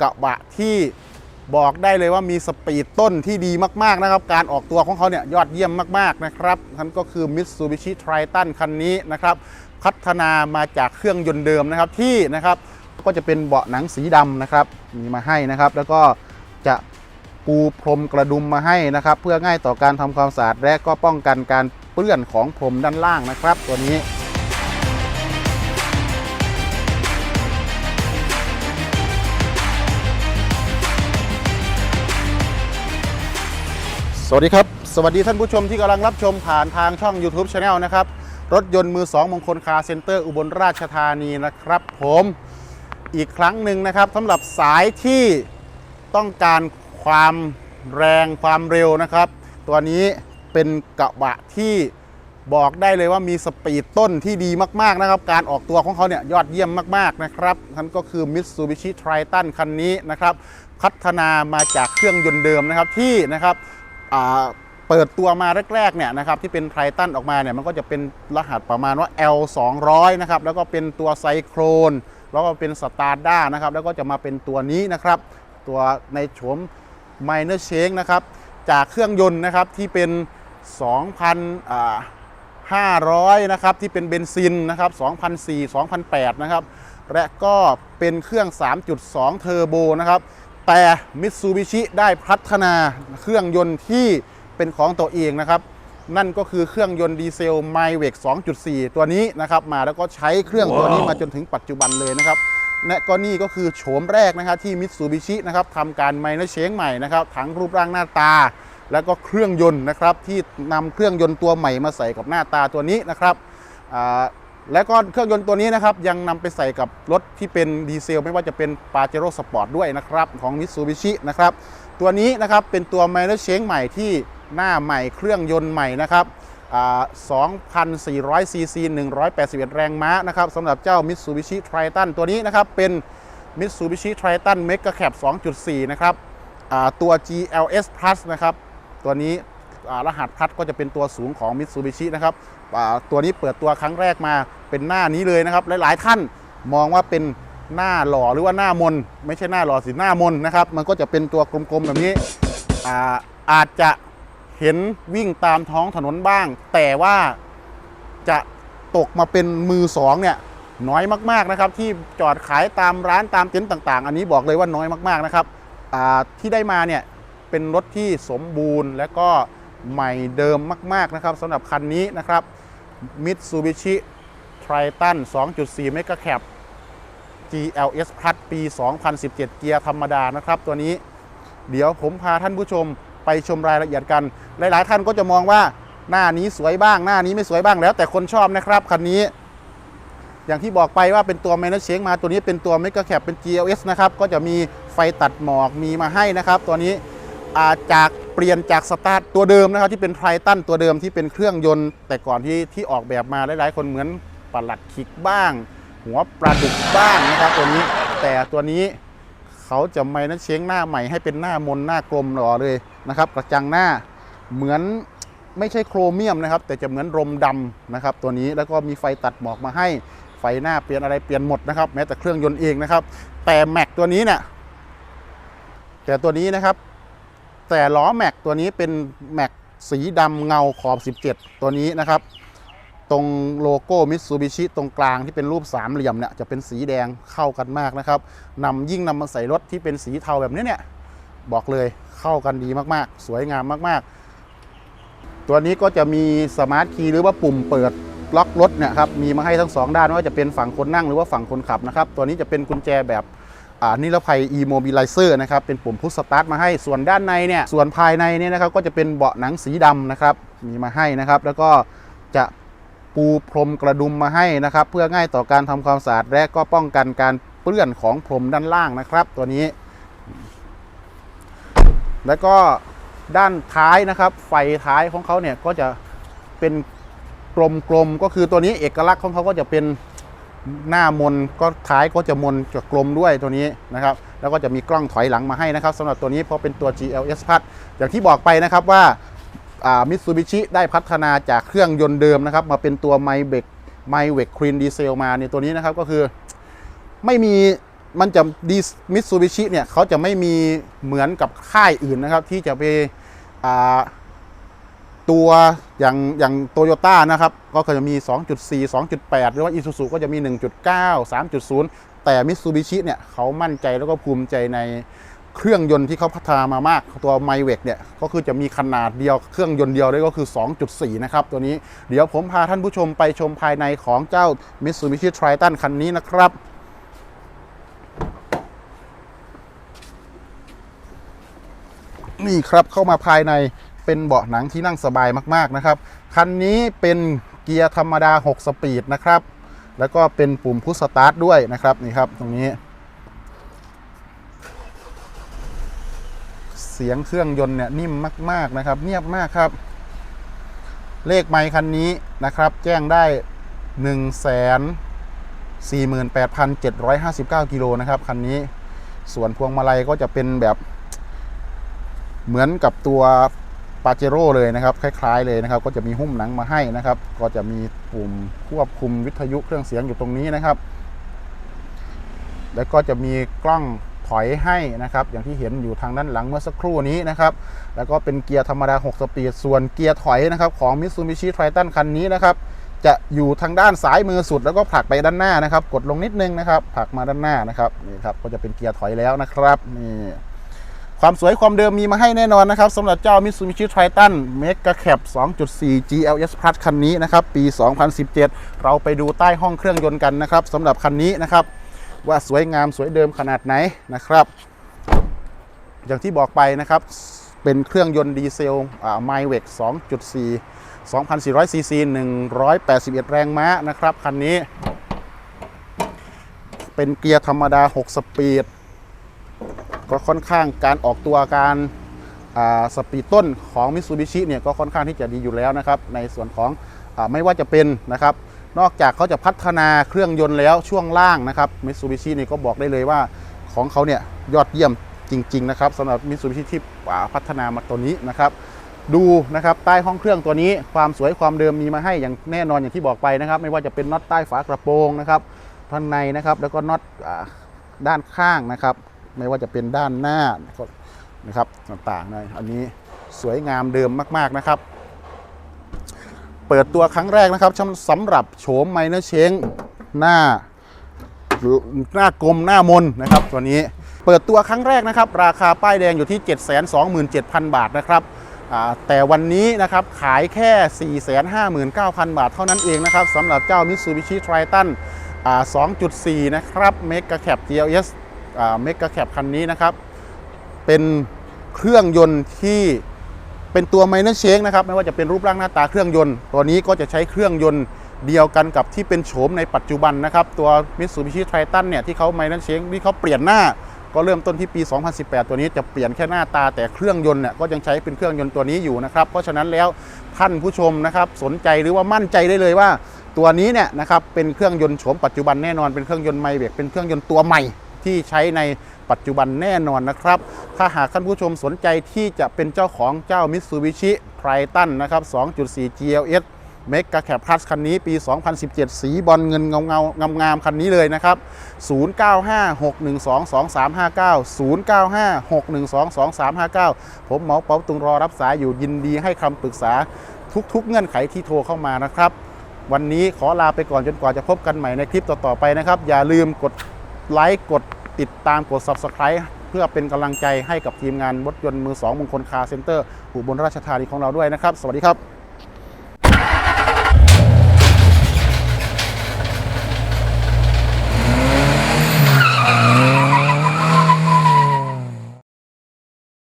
กระบะที่บอกได้เลยว่ามีสปีดต้นที่ดีมากๆนะครับ การออกตัวของเขาเนี่ยยอดเยี่ยมมากๆนะครับนั่นก็คือ Mitsubishi Triton คันนี้นะครับ พัฒนามาจากเครื่องยนต์เดิมนะครับที่นะครับก็จะเป็นเบาะหนังสีดำนะครับ มีมาให้นะครับ แล้วก็จะปูพรมกระดุมมาให้นะครับ เพื่อง่ายต่อการทำความสะอาดและก็ป้องกันการเปื้อนของพรมด้านล่างนะครับ ตัวนี้ วัสดีครับ สวัสดีท่านผู้ชมที่กำลังรับชมผ่านทางช่อง YouTube Channel นะครับ รถยนต์มือ 2 มงคลคาร์เซ็นเตอร์อุบลราชธานีนะครับผมอีกครั้งหนึ่งนะครับสำหรับสายที่ต้องการความแรงความเร็วนะครับ ตัวนี้เป็นกระบะที่บอกได้เลยว่ามีสปีดต้นที่ดีมากๆนะครับ การออกตัวของเขาเนี่ยยอดเยี่ยมมากๆนะครับนั่นก็คือ Mitsubishi Triton คันนี้นะครับ พัฒนามาจากเครื่องยนต์เดิมนะครับที่นะครับ เปิดตัวมาแรกๆเนี่ยนะครับที่เป็นไททันออกมาเนี่ยมันก็จะเป็นรหัสประมาณว่า L 2 0 0นะครับแล้วก็เป็นตัวไซโครนแล้วก็เป็นสตาร์ด้านะครับแล้วก็จะมาเป็นตัวนี้นะครับ ตัวในโฉม Minor c h a n g นะครับจากเครื่องยนต์นะครับที่เป็น 2,500นะครับที่เป็นเบนซินนะครับ2004 2008นะครับและก็เป็นเครื่อง 3.2 เทอร์โบนะครับ แต่ Mitsubishi ได้พัฒนาเครื่องยนต์ที่เป็นของตัวเองนะครับ นั่นก็คือเครื่องยนต์ดีเซล m y w e c 2.4 ตัวนี้นะครับมาแล้วก็ใช้เครื่องตัวนี้มาจนถึงปัจจุบันเลยนะครับและก็นี่ก็คือโฉมแรกนะครับที่ Mitsubishi นะครับทำการไมเนอร์เชงใหม่นะครับทั้งรูปร่างหน้าตา แล้วก็เครื่องยนต์นะครับที่นำเครื่องยนต์ตัวใหม่มาใส่กับหน้าตาตัวนี้นะครับอ่า และก็เครื่องยนต์ตัวนี้นะครับยังนำไปใส่กับรถที่เป็นดีเซล ไม่ว่าจะเป็น p a j e r o Sport ด้วยนะครับของ Mitsubishi นะครับตัวนี้นะครับเป็นตัวไมเนอร์เชงใหม่ที่หน้าใหม่เครื่องยนต์ใหม่นะครับ2,400 ซีซี 181 แรงม้านะครับสำหรับเจ้า Mitsubishi Triton ตัวนี้นะครับ เป็น Mitsubishi Triton Mega Cab 2.4 นะครับตัว GLS Plus นะครับ ตัวนี้ รหัสพัดก็จะเป็นตัวสูงของ Mitsubishi นะครับตัวนี้เปิดตัวครั้งแรกมาเป็นหน้านี้เลยนะครับหลายๆท่านมองว่าเป็นหน้าหล่อหรือว่าหน้ามน ไม่ใช่หน้าหล่อสิหน้ามนนะครับมันก็จะเป็นตัวกลมๆแบบนี้อาอาจจะเห็นวิ่งตามท้องถนนบ้าง แต่ว่าจะตกมาเป็นมือสองเนี่ยน้อยมากๆนะครับ ที่จอดขายตามร้านตามเต็นท์ต่าง ๆ อันนี้บอกเลยว่าน้อยมากๆนะครับที่ได้มาเนี่ยเป็นรถที่สมบูรณ์และก็ ใหม่เดิมมากๆนะครับสำหรับคันนี้นะครับ Mitsubishi Triton 2.4 Mega Cab GLS Plus ปี 2017 เกียร์ธรรมดานะครับ ตัวนี้เดี๋ยวผมพาท่านผู้ชมไปชมรายละเอียดกัน หลาย ๆ ท่านก็จะมองว่าหน้านี้สวยบ้างหน้านี้ไม่สวยบ้างแล้ว แต่คนชอบนะครับคันนี้ อย่างที่บอกไปว่าเป็นตัว m a n เชงมาตัวนี้เป็นตัว Mega Cab เป็น GLS นะครับก็จะมีไฟตัดหมอกมีมาให้นะครับ ตัวนี้ จากเปลี่ยนจากสตาร์ทตัวเดิมนะครับที่เป็นไททันตัวเดิมที่เป็นเครื่องยนต์ แต่ก่อนที่ที่ออกแบบมาหลายๆคนเหมือนปลัดขิกบ้าง หัวปลาดุกบ้างนะครับตัวนี้ แต่ตัวนี้เขาจะไม่นั้นเช้งหน้าใหม่ให้เป็นหน้ามนหน้ากลมหล่อเลยนะครับกระจังหน้าเหมือนไม่ใช่โครเมียมนะครับ แต่จะเหมือนรมดำนะครับ ตัวนี้แล้วก็มีไฟตัดหมอกมาให้ ไฟหน้าเปลี่ยนอะไรเปลี่ยนหมดนะครับ แม้แต่เครื่องยนต์เองนะครับ แต่แม็กตัวนี้เนี่ยแต่ตัวนี้นะครับ แต่ล้อแม็กตัวนี้เป็นแม็กสีดำเงาขอบ 17 ตัวนี้นะครับ ตรงโลโก้มิตซูบิชิตรงกลางที่เป็นรูปสามเหลี่ยมเนี่ยจะเป็นสีแดงเข้ากันมากนะครับนำยิ่งนำมาใส่รถที่เป็นสีเทาแบบนี้เนี่ยบอกเลยเข้ากันดีมากๆ สวยงามมากๆ ตัวนี้ก็จะมีสมาร์ทคีย์หรือว่าปุ่มเปิดล็อกรถเนี่ยครับมีมาให้ทั้งสองด้านว่าจะเป็นฝั่งคนนั่งหรือว่าฝั่งคนขับนะครับ ตัวนี้จะเป็นกุญแจแบบ นิรภัย e-mobilizer นะครับเป็นปุ่มพุชสตาร์ทมาให้ส่วนด้านในเนี่ยส่วนภายในเนี่ยนะครับก็จะเป็นเบาะหนังสีดำนะครับมีมาให้นะครับ แล้วก็จะปูพรมกระดุมมาให้นะครับ เพื่อง่ายต่อการทำความสะอาดและก็ป้องกันการเปื้อนของพรมด้านล่างนะครับ ตัวนี้ แล้วก็ด้านท้ายนะครับ ไฟท้ายของเขาเนี่ยก็จะเป็นกลมๆก็คือตัวนี้เอกลักษณ์ของเขาก็จะเป็น หน้ามนก็ท้ายก็จะมนจะกลมด้วยตัวนี้นะครับแล้วก็จะมีกล้องถอยหลังมาให้นะครับสำหรับตัวนี้เพราะเป็นตัว GLS Plus อย่างที่บอกไปนะครับว่ามิตซูบิชิได้พัฒนาจากเครื่องยนต์เดิมนะครับมาเป็นตัวไมเบกไมเวกครีนดีเซลมาเนี่ยตัวนี้นะครับก็คือไม่มีมันจะดีมิตซูบิชิเนี่ยเขาจะไม่มีเหมือนกับค่ายอื่นนะครับที่จะไปอ่า ตัวอย่างอย่างโตโยต้านะครับ ก็จะมี 2.4 2.8 หรือว่าอีซูซูก็จะมี 1.9 3.0 แต่มิตซูบิชิเนี่ยเขามั่นใจแล้วก็ภูมิใจในเครื่องยนต์ที่เขาพัฒนามามากตัวไมเวกเนี่ยก็คือจะมีขนาดเดียวเครื่องยนต์เดียวด้วยก็คือ 2.4 นะครับ ตัวนี้เดี๋ยวผมพาท่านผู้ชมไปชมภายในของเจ้า Mitsubishi Triton คันนี้นะครับนี่ครับเข้ามาภายใน เป็นเบาะหนังที่นั่งสบายมากๆนะครับ คันนี้เป็นเกียร์ธรรมดา 6 สปีดนะครับ แล้วก็เป็นปุ่มพุชสตาร์ทด้วยนะครับนี่ครับตรงนี้ เสียงเครื่องยนต์เนี่ยนิ่มมากๆนะครับ เงียบมากครับ เลขไมค์คันนี้นะครับ แจ้งได้1 4 8 7 5 9 กิโลนะครับคันนี้ ส่วนพวงมาลัยก็จะเป็นแบบเหมือนกับตัว ปาเจโร่เลยนะครับคล้ายๆเลยนะครับ ก็จะมีหุ้มหนังมาให้นะครับ ก็จะมีปุ่มควบคุมวิทยุเครื่องเสียงอยู่ตรงนี้นะครับ แล้วก็จะมีกล้องถอยให้นะครับ อย่างที่เห็นอยู่ทางด้านหลังเมื่อสักครู่นี้นะครับ แล้วก็เป็นเกียร์ธรรมดา 6 สปีด ส่วนเกียร์ถอยนะครับของ Mitsubishi Triton คันนี้นะครับจะอยู่ทางด้านซ้ายมือสุดแล้วก็ผลักไปด้านหน้านะครับ กดลงนิดนึงนะครับผลักมาด้านหน้านะครับนี่ครับก็จะเป็นเกียร์ถอยแล้วนะครับนี่ ความสวยความเดิมมีมาให้แน่นอนนะครับสำหรับเจ้า Mitsubishi Triton Mega Cap 2.4 GLS Plus คันนี้นะครับ ปี 2017 เราไปดูใต้ห้องเครื่องยนต์กันนะครับสำหรับคันนี้นะครับ ว่าสวยงามสวยเดิมขนาดไหนนะครับ อย่างที่บอกไปนะครับ เป็นเครื่องยนต์ดีเซลไมเวก2.4 2,400ซีซี181 แรงม้านะครับ คันนี้ เป็นเกียร์ธรรมดา 6 สปีด ก็ค่อนข้างการออกตัวการสปีดต้นของ Mitsubishi เนี่ยก็ค่อนข้างที่จะดีอยู่แล้วนะครับในส่วนของอไม่ว่าจะเป็นนะครับนอกจากเขาจะพัฒนาเครื่องยนต์แล้วช่วงล่างนะครับ Mitsubishi นี่ก็บอกได้เลยว่าของเขาเนี่ยยอดเยี่ยมจริงๆนะครับสำหรับ Mitsubishi ที่พัฒนามาตัวนี้นะครับดูนะครับใต้ห้องเครื่องตัวนี้ความสวยความเดิมมีมาให้อย่างแน่นอนอย่างที่บอกไปนะครับ ไม่ว่าจะเป็นน็อตใต้ฝากระโปรงนะครับข้างในนะครับแล้วก็น็อตด้านข้างนะครับ ไม่ว่าจะเป็นด้านหน้านะครับต่างๆนะอันนี้สวยงามเดิมมาก ๆนะครับ เปิดตัวครั้งแรกนะครับสำหรับโฉมไมเนอร์เชงหน้าหน้ากลมหน้ามนนะครับตัวนี้เปิดตัวครั้งแรกนะครับ ราคาป้ายแดงอยู่ที่ 727,000 บาทนะครับแต่วันนี้นะครับขายแค่ 459,000 บาทเท่านั้นเองนะครับสำหรับเจ้า Mitsubishi Triton อ่า2.4 นะครับ Mega Cap GLS อ่า Mega Cap คันนี้นะครับ เป็นเครื่องยนต์ที่เป็นตัว Minor Change นะครับไม่ว่าจะเป็นรูปร่างหน้าตาเครื่องยนต์ ตัวนี้ก็จะใช้เครื่องยนต์เดียวกันกับที่เป็นโฉมในปัจจุบันนะครับ ตัว Mitsubishi Triton เนี่ยที่เขา Minor Change ที่เขาเปลี่ยนหน้าก็เริ่มต้นที่ปี 2018 ตัวนี้จะเปลี่ยนแค่หน้าตาแต่เครื่องยนต์เนี่ยก็ยังใช้เป็นเครื่องยนต์ตัวนี้อยู่นะครับ เพราะฉะนั้นแล้วท่านผู้ชมนะครับสนใจหรือว่ามั่นใจได้เลยว่า ตัวนี้เนี่ยนะครับเป็นเครื่องยนต์โฉมปัจจุบันแน่นอนเป็นเครื่องยนต์ไมเวกเป็นเครื่องยนต์ตัวใหม่ ที่ใช้ในปัจจุบันแน่นอนนะครับ ถ้าหากท่านผู้ชมสนใจที่จะเป็นเจ้าของเจ้า Mitsubishi Triton นะครับ 2.4 GLS Mega Cap Plus คันนี้ปี 2017 สีบอลเงินเงาเงางามๆคันนี้เลยนะครับ 0956122359 0956122359 ผมหมอเปาตุงรอรับสายอยู่ยินดีให้คำปรึกษาทุกๆ เงื่อนไขที่โทรเข้ามานะครับ วันนี้ขอลาไปก่อนจนกว่าจะพบกันใหม่ในคลิปต่อๆไปนะครับ อย่าลืมกดไลค์กด ติดตามกด Subscribe เพื่อเป็นกำลังใจให้กับทีมงานรถยนต์มือสองมงคลคาร์เซ็นเตอร์อุบลราชธานีของเราด้วยนะครับ สวัสดีครับ